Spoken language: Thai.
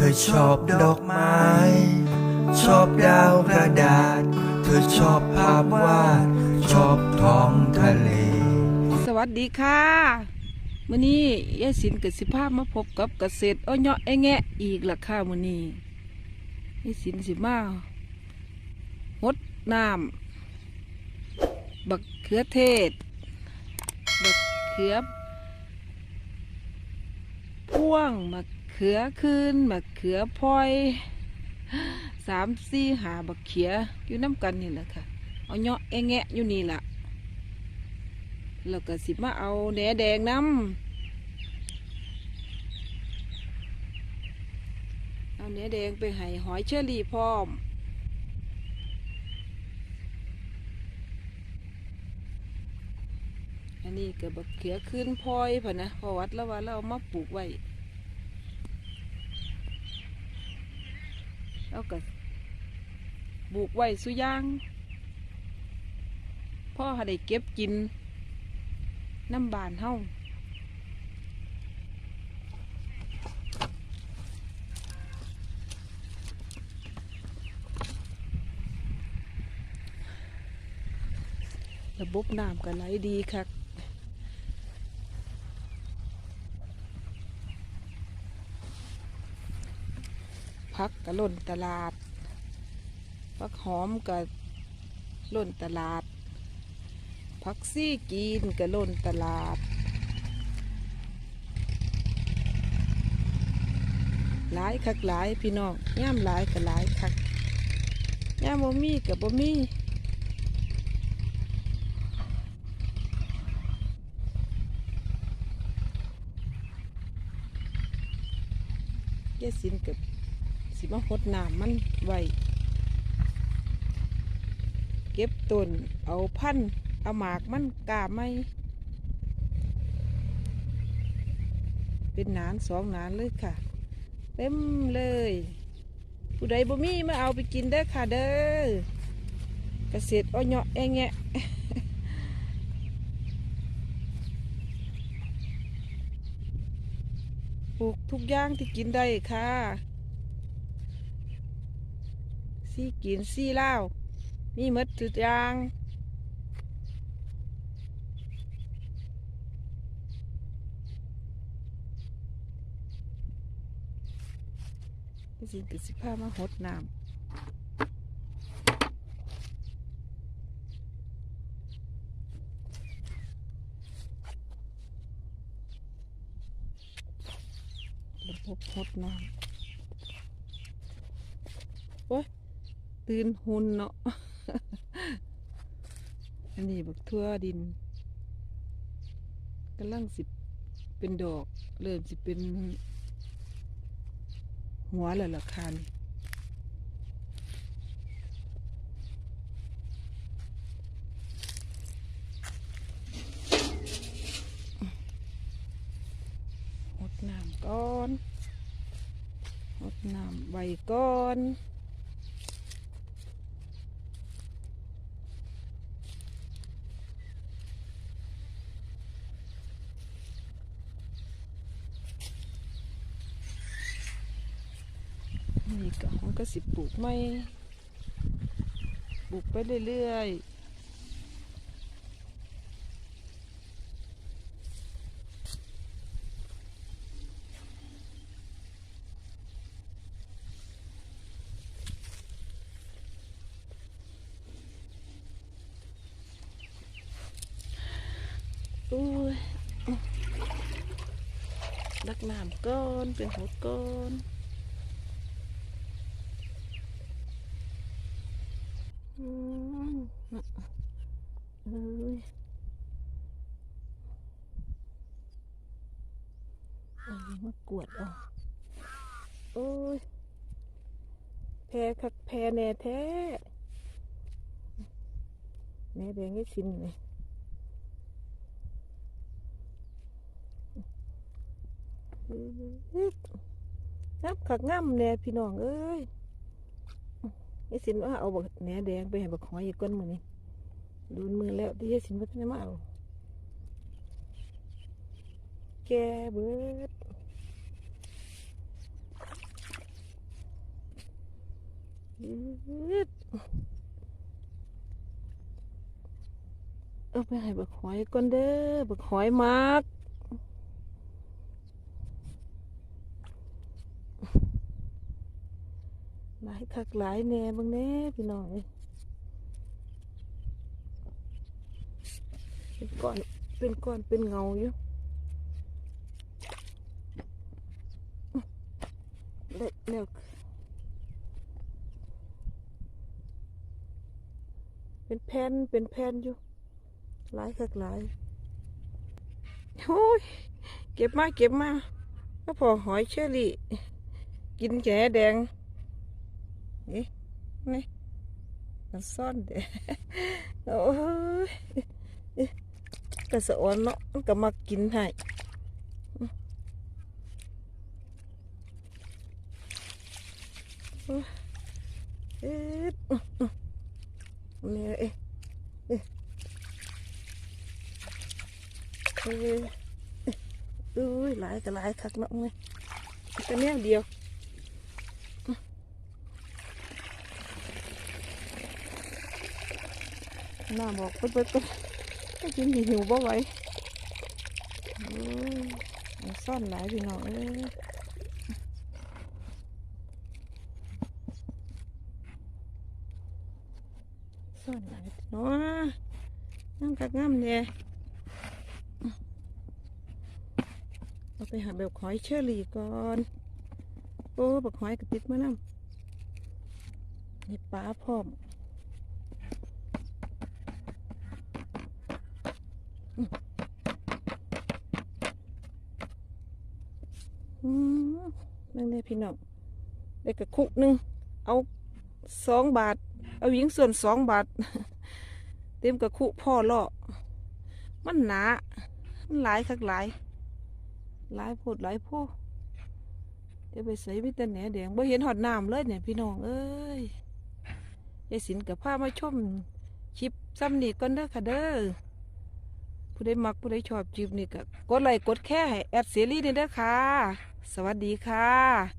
ธอชอบดอกไม้ ชอบดาวกระดาษ เธอชอบภาพวาด ชอบท้องทะเล สวัสดีค่ะมื้อนี้ยายสินกับสิภาพมาพบกับเกษตรอ้อยเนาะไอแงะอีกล่ะค่ะมื้อนี้ยายสินสิมาหดน้ำบักเขือเทศ บักเขือพ่วงบัก เขือคืนบักเขือพลอยสามสี่หาบักเขียอยู่น้ำกันนี่แหละค่ะ เอาเนาะไอแงะอยู่นี่แหละแล้วก็สิมาเอาแหนแดงน้ำเอาแหนแดงไปให้หอยเชอรี่พร้อมอันนี้ก็บักเขือขึ้นพลอยพะนะพอวัดแล้วว่าเราเอามาปลูกไว้ แล้วก็ปลูกไว้สุอยางพ่อห้ได้เก็บกิน น้ำบานเฮาระบบน้ำก็ไหลดีคัก พักก็ล่นตลาดพักหอมก็ล่นตลาดผักซี่กินกระล่นตลาด หลายคักหลายพี่น้องย่ามหลายก็หลายคักย่ามบ่มีกับบ่มียายสินกับ สิมาหดน้ำมันไว้เก็บต้นเอาพันเอาหมากมันกาไม่เป็นหนานสองหนานเลยค่ะ เต็มเลย ผู้ใดบ่มีมาเอาไปกินเด้ค่ะเด้อเกษตรอ้อยเนาะแองแงะปลูกทุกอย่างที่กินได้ค่ะ ซี่กินซี่เล่ามีมดทุกอย่างสิเป็นสิผ้ามาหดน้ำระบบหดน้ำโอ้ย ตื่นหุ่นเนาะ อันนี้บักทั่วดินกำลังสิเป็นดอก เริ่มสิเป็น หัวแล้วล่ะคันหดน้ำก่อนหดน้ำใบก่อน นี่ ก็สิปลูกไม่ปลูกไปเรื่อยๆอุ้ยดักน้ำก้อนเป็นหัวก้อน อืม เอ้ยเอามากวดอะโอ้ยแพ้คักแพ้แน่แท้แม่แดงให้ชินเลยนับขักง่ำแน่พี่น้องเอ้ย ยายสินว่าเอาบักแหนแดงไปให้บักหอยอีกก้นมือนี่ดูมือแล้วที่ยายสินว่าท่านไมาเอาแกเบิดอึดเอาไปให้บักหอยก่อนเด้อบักหอยมาก หลายคักหลายแหน่บางแน่พี่น้องเป็นก้อนเป็นก้อนเป็นเงาอยู่ได้แล้วเป็นแผ่นเป็นแผ่นอยู่หลายคักหลายโอ้ยเก็บมาเก็บมาก็พอหอยเชอรี่ กินแกแดง นี่นี่มันซ่อนเด้โอ้ยกระสอนเนาะมันก็มากินให้โอ้ยเนี่ยเอ๊ะเอ๊ะเอ๊ะอุ้ยหลายก็หลายคักเนาะไงแต่แนวเดียว น้าบอกเปิดเปิดเปิดให้กินหิวหิวบ่ไหวโอ้นซ่อนหลายพี่น้องเอ้ยซ่อนหลายเนาะน้ำกักงามเนี่ยเอาไปหาแบบหอยเชอรี่ก่อนโอ้บักหอยกระติดมาน้ำนี่ปลาพร้อม อืม นั่งได้พี่น้องได้กระคุกหนึ่งเอาสองบาท เอาหญิงส่วนสองบาท เต็มกระคุพ่อล่อมันหนามันหลายคักหลายหลายโพดหลายโพดเดี๋ยวไปใส่วิตาแหนแดงบ่เห็นหอดน้ำเลยเนี่ยพี่น้องเอ้ยยายสินกับผ้ามาชมคลิปซ้ำนี่ก่อนเด้อค่ะเด้อผู้ใดมักผู้ใดชอบจีบนี่ก็กดไลค์กดแค่ให้แอดเสรีนี่เด้อค่ะ สวัสดีค่ะ